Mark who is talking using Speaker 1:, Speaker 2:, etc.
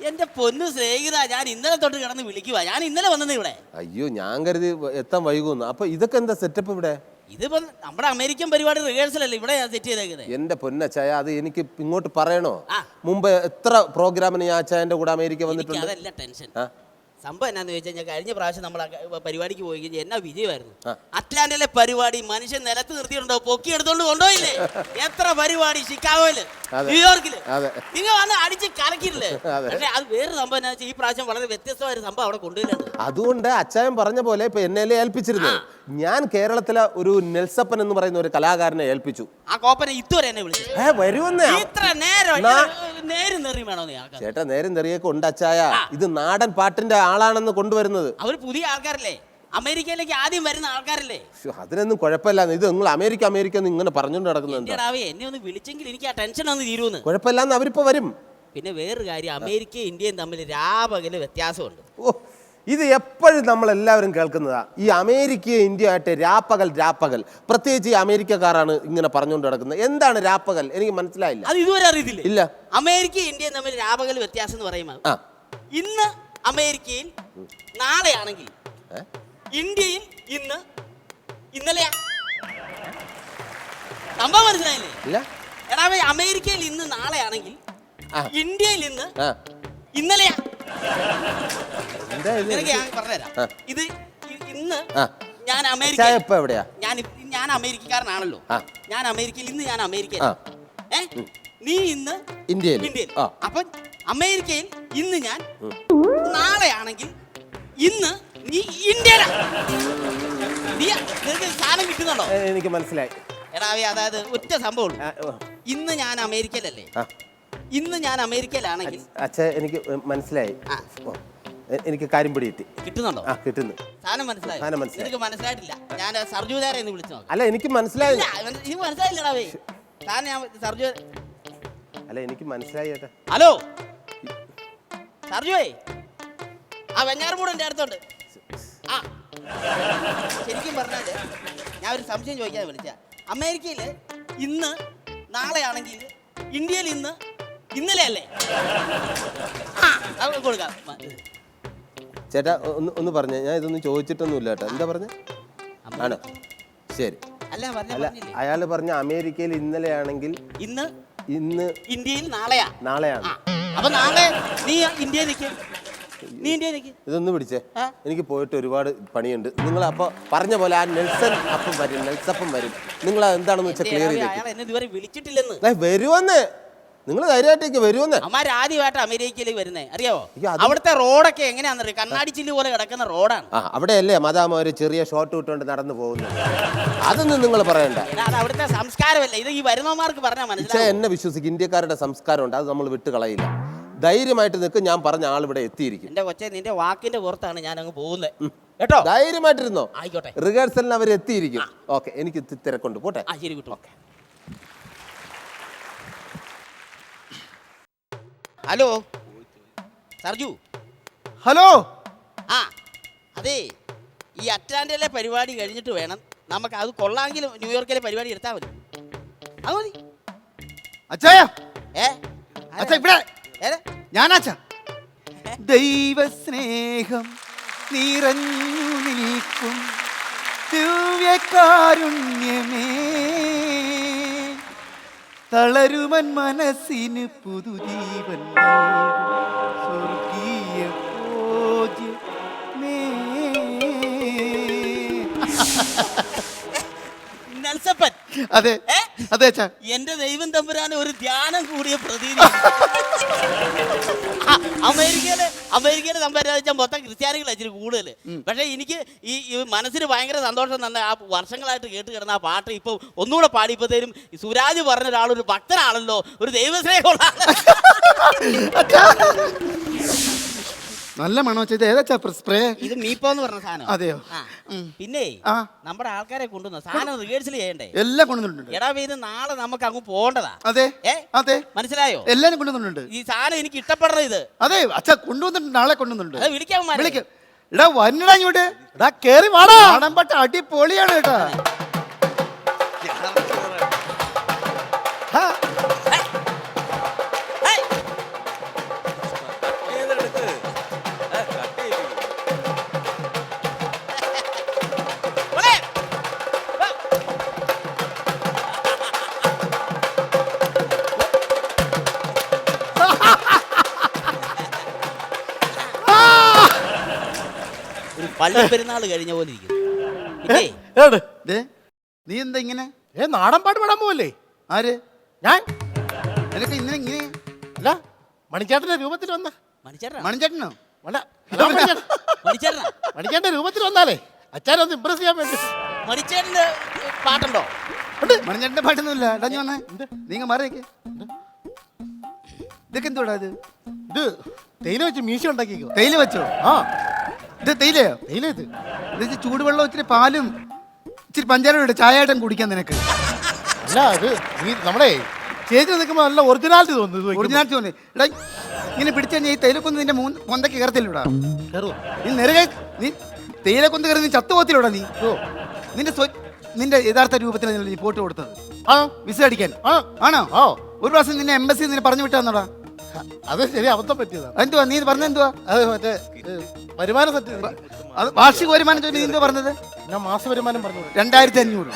Speaker 1: എന്റെ പൊന്നു സ്നേഹിത ഞാൻ ഇന്നലെ തൊട്ട് കിടന്ന് വിളിക്കുക ഞാൻ ഇന്നലെ വന്നത് ഇവിടെ.
Speaker 2: അയ്യോ ഞാൻ കരുതി എത്താൻ വൈകുന്നു. അപ്പൊ ഇതൊക്കെ എന്താ സെറ്റപ്പ് ഇവിടെ?
Speaker 1: ഇതിപ്പോ നമ്മുടെ അമേരിക്കൻ പരിപാടി റിഹേഴ്സൽ അല്ലേ? ഇവിടെ സെറ്റ് ചെയ്തേക്കുന്നത്
Speaker 2: എന്റെ പൊന്നച്ചായ അത് എനിക്ക് ഇങ്ങോട്ട് പറയണോ. മുമ്പ് എത്ര പ്രോഗ്രാമിന് ഞാൻ അച്ചായന്റെ കൂടെ അമേരിക്ക
Speaker 1: എനിക്ക്
Speaker 2: വന്നിട്ടുണ്ട്?
Speaker 1: അതല്ല ടെൻഷൻ
Speaker 2: ആ.
Speaker 1: സംഭവം എന്നാന്ന് ചോദിച്ചു കഴിഞ്ഞാൽ കഴിഞ്ഞ പ്രാവശ്യം നമ്മൾ പരിപാടിക്ക് പോയി കഴിഞ്ഞാൽ എന്നാ വിജയമായിരുന്നു. അറ്റ്ലാന്റിലെ പരിപാടി മനുഷ്യൻ നിലത്ത് നിർത്തിയിട്ടുണ്ടോ? പൊക്കി എടുത്തോണ്ട് കൊണ്ടുപോയില്ലേ എത്ര പരിപാടി ഷിക്കാഗോയിൽ.
Speaker 2: ന്യൂയോർക്കിൽ.
Speaker 1: നിങ്ങൾ വന്ന് അടിച്ച് കലക്കിയില്ലേ
Speaker 2: അതെ.
Speaker 1: പക്ഷേ അത് വേറെ സംഭവം എന്നാ വെച്ചാൽ ഈ പ്രാവശ്യം വളരെ വ്യത്യസ്തമായ ഒരു സംഭവം അവിടെ കൊണ്ടുവരുന്നത്
Speaker 2: അതുകൊണ്ട് അച്ചായൻ പറഞ്ഞ പോലെ ഇപ്പൊ എന്നെ ഏൽപ്പിച്ചിരുന്നു ഞാൻ കേരളത്തിലെ ഒരു നെൽസപ്പൻ എന്ന് പറയുന്ന ഒരു കലാകാരനെ ഏൽപ്പിച്ചു.
Speaker 1: ആ കോപ്പനെ ഇതുവരെ എന്നെ വിളിച്ചു
Speaker 2: ഏ വരുമെന്നേ.
Speaker 1: ഇത്ര നേരം നേരം നെറി വേണോ നീ ആൾക്കാർ
Speaker 2: ചേട്ടാ നേരം തെറിയൊക്കെ ഉണ്ട് അച്ചായ. ഇത് നാടൻ പാട്ടിന്റെ ആളാണെന്ന് കൊണ്ടുവരുന്നത്.
Speaker 1: അവർ പുതിയ ആൾക്കാരല്ലേ? അമേരിക്കയിലേക്ക് ആദ്യം വരുന്ന ആൾക്കാരല്ലേ?
Speaker 2: ശ്ശോ, അതിനൊന്നും കുഴപ്പമില്ല. ഇത് നിങ്ങൾ അമേരിക്ക അമേരിക്ക എന്ന് ഇങ്ങനെ പറഞ്ഞുകൊണ്ട്
Speaker 1: നടക്കുന്നുണ്ട് എന്നെ ഒന്ന് വിളിച്ചെങ്കിൽ എനിക്ക് ആ ടെൻഷൻ ഒന്ന് തീരുമെന്ന്.
Speaker 2: കുഴപ്പമില്ലാന്ന് അവരിപ്പോ വരും.
Speaker 1: പിന്നെ വേറൊരു കാര്യം അമേരിക്കയും ഇന്ത്യയും തമ്മിൽ രാപകൽ വ്യത്യാസമുണ്ട്.
Speaker 2: ഓ ഇത് എപ്പോഴും നമ്മളെല്ലാവരും കേൾക്കുന്നതാ. ഈ അമേരിക്കയും ഇന്ത്യ ആയിട്ട് രാപ്പകൽ രാപ്പകൽ. പ്രത്യേകിച്ച് ഈ അമേരിക്കക്കാരാണ് ഇങ്ങനെ പറഞ്ഞുകൊണ്ട് നടക്കുന്നത്. എന്താണ് രാപ്പകൽ? എനിക്ക് മനസ്സിലായില്ല.
Speaker 1: അത് ഇതുവരെ അറിയത്തില്ല?
Speaker 2: ഇല്ല.
Speaker 1: അമേരിക്ക ഇന്ത്യയും തമ്മിൽ രാപകൽ വ്യത്യാസം എന്ന് പറയുമ്പോൾ
Speaker 2: ആ.
Speaker 1: ഇന്ന് അമേരിക്കയിൽ നാളെയാണെങ്കിൽ
Speaker 2: ഏ?
Speaker 1: ഇന്ത്യയിൽ ഇന്ന് ഇന്നലെയാ. സംഭവം മനസ്സിലായില്ലേ?
Speaker 2: ഇല്ല.
Speaker 1: എടാ അമേരിക്കയിൽ ഇന്ന് നാളെയാണെങ്കിൽ
Speaker 2: ആ.
Speaker 1: ഇന്ത്യയിൽ ഇന്ന്
Speaker 2: ആ.
Speaker 1: ഇന്നലെയാ.
Speaker 2: എന്താ ഇത്?
Speaker 1: നിനക്ക് ഞാൻ പറഞ്ഞുതരാം.
Speaker 2: ആ.
Speaker 1: ഇത് ഇ- ഇന്ന്
Speaker 2: ആ.
Speaker 1: ഞാൻ അമേരിക്ക
Speaker 2: ഇപ്പൊ എവിടെയാ?
Speaker 1: ഞാൻ ഇ- ഞാൻ അമേരിക്കക്കാരനാണല്ലോ.
Speaker 2: ആ.
Speaker 1: ഞാൻ അമേരിക്കയിൽ ഇന്ന് ഞാൻ അമേരിക്ക
Speaker 2: ആ.
Speaker 1: ഏ? നീ ഇന്ന്
Speaker 2: ഇന്ത്യയിൽ.
Speaker 1: ഇന്ത്യയിൽ.
Speaker 2: ആ.
Speaker 1: അപ്പൊ അമേരിക്കയിൽ ഇന്ന് ഞാൻ നാളെയാണെങ്കിൽ ഇന്ന് നീ ഇന്ത്യയിലാ. നീ നിനക്ക് സാധനം കിട്ടുന്നുണ്ടോ?
Speaker 2: ഏ, എനിക്ക് മനസ്സിലായി.
Speaker 1: എടാവേ അതായത് ഒറ്റ സംഭവം
Speaker 2: ആ, ഓ.
Speaker 1: ഇന്ന് ഞാൻ അമേരിക്കയിലല്ലേ?
Speaker 2: ആ.
Speaker 1: ഇന്ന് ഞാൻ അമേരിക്കയിലാണെങ്കിൽ
Speaker 2: അച്ഛ എനിക്ക് മനസ്സിലായി. എനിക്ക് കാര്യം പിടി കിട്ടി.
Speaker 1: കിട്ടുന്നുണ്ടോ?
Speaker 2: ആ കിട്ടുന്നു.
Speaker 1: സാധനം മനസ്സിലായി?
Speaker 2: സാധനം മനസ്സിലായി.
Speaker 1: നിനക്ക് മനസ്സിലായിട്ടില്ല. ഞാൻ സർജുദാരെ എന്ന് വിളിച്ചു
Speaker 2: അല്ല എനിക്ക് മനസ്സിലായി.
Speaker 1: ഇത് മനസ്സിലായില്ലടാവേ താൻ ഞാൻ സർജു
Speaker 2: അല്ല എനിക്ക് മനസ്സിലായി
Speaker 1: ഹലോ? സർജുവേ? ആ വെഞ്ഞാറുമൂട് എന്റെ അടുത്തുണ്ട്. ആ. ശരിക്കും പറഞ്ഞാൽ ഞാൻ ഒരു സംശയം ചോദിക്കാതെ വിളിച്ച. അമേരിക്കയിൽ ഇന്ന് നാളെയാണെങ്കിൽ ഇന്ത്യയിൽ ഇന്ന് ഇന്നലെ അല്ലേ കൊടുക്കാം.
Speaker 2: ചേട്ടാ ഒന്ന് ഒന്ന് പറഞ്ഞേ. ഞാൻ ഇതൊന്നും ചോദിച്ചിട്ടൊന്നുമില്ല കേട്ടോ. എന്താ പറഞ്ഞ? ആണോ? ശരി.
Speaker 1: അല്ല
Speaker 2: അയാൾ പറഞ്ഞ അമേരിക്കയിൽ ഇന്നലെയാണെങ്കിൽ
Speaker 1: ഇന്ന്?
Speaker 2: ഇന്ന്
Speaker 1: ഇന്ത്യയിൽ നാളെയാ?
Speaker 2: നാളെയാണ്.
Speaker 1: അപ്പൊ നാളെ നീ ഇന്ത്യയിൽ നിൽക്കും നീ ഇന്ത്യയിൽ നിൽക്കും
Speaker 2: ഇതൊന്ന് പിടിച്ചേ. എനിക്ക് പോയിട്ട് ഒരുപാട് പണിയുണ്ട്. നിങ്ങൾ അപ്പൊ പറഞ്ഞ പോലെ ആ നെൽസൺ അപ്പം വരും നെൽസപ്പം വരും. നിങ്ങൾ എന്താണെന്ന് വെച്ചാൽ ക്ലിയർ
Speaker 1: വിളിച്ചിട്ടില്ലെന്ന്.
Speaker 2: വരുമെന്ന് നിങ്ങൾ ധൈര്യമായിട്ടേക്ക് വരുമെന്ന്.
Speaker 1: അമ്മാർ ആദ്യമായിട്ട് അമേരിക്കയിലേക്ക് വരുന്നേ. അറിയാവോ? അവിടുത്തെ റോഡൊക്കെ എങ്ങനെയാണെന്നറിയോ? കണ്ണാടി ചില്ല് പോലെ കിടക്കുന്ന റോഡാണ്.
Speaker 2: ആ അവിടെയല്ലേ മദാമ ഒരു ചെറിയ ഷോട്ട് ഇട്ടുകൊണ്ട് നടന്നു പോകുന്നു അതൊന്നും നിങ്ങൾ പറയണ്ട.
Speaker 1: അത് അവിടുത്തെ സംസ്കാരമല്ല. ഇത് ഈ വരുന്നവന്മാർക്ക് പറഞ്ഞാൽ
Speaker 2: പക്ഷേ
Speaker 1: മനസ്സിലാവും
Speaker 2: എന്നെ വിശ്വസിക്കും. ഇന്ത്യക്കാരുടെ സംസ്കാരമുണ്ട്. അത് നമ്മൾ വിട്ട് കളയില്ല. ധൈര്യമായിട്ട് നിൽക്കും. ഞാൻ പറഞ്ഞ ആൾ ഇവിടെ എത്തിയിരിക്കും.
Speaker 1: എന്റെ കൊച്ചെ നിന്റെ വാക്കിന്റെ പുറത്താണ് ഞാൻ അങ്ങ് പോകുന്നത് കേട്ടോ?
Speaker 2: ധൈര്യമായിട്ടിരുന്നോ?
Speaker 1: ആയിക്കോട്ടെ.
Speaker 2: റിഹേഴ്സലിന് അവർ എത്തിയിരിക്കും ഓക്കെ എനിക്ക് തിരക്കൊണ്ട് തിരക്കുണ്ട്. പോട്ടെ.
Speaker 1: ആ ശരി കിട്ടും ഹലോ. സർജു.
Speaker 3: ഹലോ.
Speaker 1: ആ അതെ. ഈ അറ്റാൻഡയിലെ പരിപാടി കഴിഞ്ഞിട്ട് വേണം. നമുക്ക് അത് കൊള്ളാമെങ്കിലും ന്യൂയോർക്കിലെ പരിപാടി എടുത്താൽ മതി. അത് മതി. ഏ?
Speaker 3: അച്ഛാ ഇവിടെ. ഞാനാച്ച. ദൈവസ്നേഹം നിറഞ്ഞു നിൽക്കും ദിവ്യകാരുണ്യമേ. തളരുമൻ മനസ്സിന് പുതുജീവൻ സ്വർഗീയ അതെ അതെ
Speaker 1: എന്റെ ദൈവം തമ്പുരാന് ഒരു ധ്യാനം കൂടിയ പ്രതീതി. അമേരിക്കയിൽ അമേരിക്കയിൽ സംസാരിച്ച മൊത്തം ക്രിസ്ത്യാനികൾ ഇച്ചിരി കൂടുതൽ. പക്ഷെ എനിക്ക് ഈ ഈ മനസ്സിന് ഭയങ്കര സന്തോഷം തന്നെ ആ വർഷങ്ങളായിട്ട് കേട്ട് കിടന്ന ആ പാട്ട് ഇപ്പൊ ഒന്നുകൂടെ പാടിയപ്പോഴത്തേനും ഈ സുരാജ് പറഞ്ഞ ഒരാളൊരു ഒരു ഭക്തനാണല്ലോ ഒരു ദൈവസ്നേഹമുള്ള.
Speaker 3: നല്ല മണോ വെച്ചത് ഏതാ സ്പ്രേ?
Speaker 1: ഇത് മീപ്പോ എന്ന് പറഞ്ഞ സാധനം.
Speaker 3: അതെയോ?
Speaker 1: പിന്നെ
Speaker 3: ആ.
Speaker 1: നമ്മുടെ ആൾക്കാരെ കൊണ്ടുവന്ന സാധനം റിഹേഴ്സൽ ചെയ്യണ്ടേ?
Speaker 3: എല്ലാം കൊണ്ടുവന്നിട്ടുണ്ട്.
Speaker 1: എടാ ഇത് നാളെ നമുക്ക് അങ്ങ് പോകേണ്ടതാ.
Speaker 3: അതെ? അതെ.
Speaker 1: മനസ്സിലായോ?
Speaker 3: എല്ലാരും കൊണ്ടുവന്നിട്ടുണ്ട്.
Speaker 1: ഈ സാധനം എനിക്ക് ഇഷ്ടപ്പെടണം ഇത്.
Speaker 3: അതെ. അച്ഛാ കൊണ്ടുവന്നിട്ടുണ്ട്. നാളെ കൊണ്ടുവന്നിട്ടുണ്ട്.
Speaker 1: വിളിക്കാൻ
Speaker 3: വിളിക്കും. എടാ വന്നടാ ഇങ്ങോട്ട്. എടാ കേറി വാടാ. ആടമ്പട്ട അടിപൊളിയാണ് കേട്ടാ.
Speaker 1: പള്ളി പെരുന്നാൾ കഴിഞ്ഞ പോലെ ഇരിക്കുന്നു. പിന്നെ
Speaker 3: ദേ, നീ എന്താ ഇങ്ങനെ?
Speaker 4: ഏ നാടൻ പാട്ട് പാടാൻ പോവല്ലേ?
Speaker 3: ആര്?
Speaker 4: ഞാൻ?
Speaker 3: എനിക്ക് ഇന്നലെ ഇങ്ങനെ?
Speaker 4: അല്ല മണിച്ചേട്ടന്റെ രൂപത്തിൽ വന്ന.
Speaker 1: മണിച്ചേട്ടനാ?
Speaker 3: മണിച്ചേട്ടനോ?
Speaker 4: അല്ല അല്ല, മണിച്ചേട്ടൻ.
Speaker 1: മണിച്ചേട്ടനാ?
Speaker 4: മണിച്ചേട്ടന്റെ രൂപത്തിൽ വന്നാലേ അച്ഛനെ ഒന്ന് ഇമ്പ്രസ് ചെയ്യാൻ വേണ്ടി.
Speaker 1: മണിച്ചേട്ടന്റെ പാട്ടുണ്ടോ?
Speaker 3: മണിച്ചേട്ടന്റെ പാട്ടൊന്നുമില്ല. എടാ നീ വന്നേ. നീങ്ങ മാറിയേക്ക് ഇതൊക്കെ എന്തുവാടാ ഇത്?
Speaker 4: ഇത് തേയില വെച്ച് മീശ ഉണ്ടാക്കിക്കോ.
Speaker 3: തേയില വെച്ചോ?
Speaker 4: ആ.
Speaker 3: ഇത് തേയിലയോ?
Speaker 4: തേയില ഇത്.
Speaker 3: ഇത് ചൂടുവെള്ളം ഇച്ചിരി പാലും ഇച്ചിരി പഞ്ചാരം ഇട്ട് ചായയായിട്ടും കുടിക്കാൻ നിനക്ക്.
Speaker 4: അല്ല അത് നീ നമ്മളെ ചേച്ചി നിൽക്കുമ്പോൾ നല്ല ഒറിജിനാലിറ്റി തോന്നുന്നു.
Speaker 3: ഒറിജിനാലിറ്റി തോന്നി. എടാ ഇങ്ങനെ പിടിച്ചു കഴിഞ്ഞാൽ ഈ തേയിലക്കൊന്ന് നിന്റെ മൂന്ന് കൊന്തക്ക് കയറത്തില്ലൂടാ.
Speaker 4: കയറുവോ?
Speaker 3: നീ നെറുകെ നീ തേയിലക്കൊന്ന് കയറി നീ ചത്തുപോത്തിലൂടാ നീ.
Speaker 4: ഓ.
Speaker 3: നിന്റെ സ്വ- നിന്റെ യഥാർത്ഥ രൂപത്തിലാണ് നീ ഫോട്ടോ കൊടുത്തത്.
Speaker 4: ആ.
Speaker 3: വിസ അടിക്കാൻ
Speaker 4: ആ.
Speaker 3: ആണോ?
Speaker 4: ഓ
Speaker 3: ഒരു പ്രാവശ്യം നിന്നെ എംബസി നിന്നെ പറഞ്ഞു വിട്ടാന്നോടാ.
Speaker 4: അത് ശരി അബദ്ധം പറ്റിയതാണ്
Speaker 3: എന്തുവാ നീ പറഞ്ഞ എന്തുവാ?
Speaker 4: അത് മറ്റേ വരുമാന സത്യം.
Speaker 3: അത് വാർഷിക വരുമാനം ചോദിച്ചു നീ എന്തുവാ പറഞ്ഞത്?
Speaker 4: ഞാൻ മാസ വരുമാനം പറഞ്ഞു
Speaker 3: രണ്ടായിരത്തി അഞ്ഞൂറ്.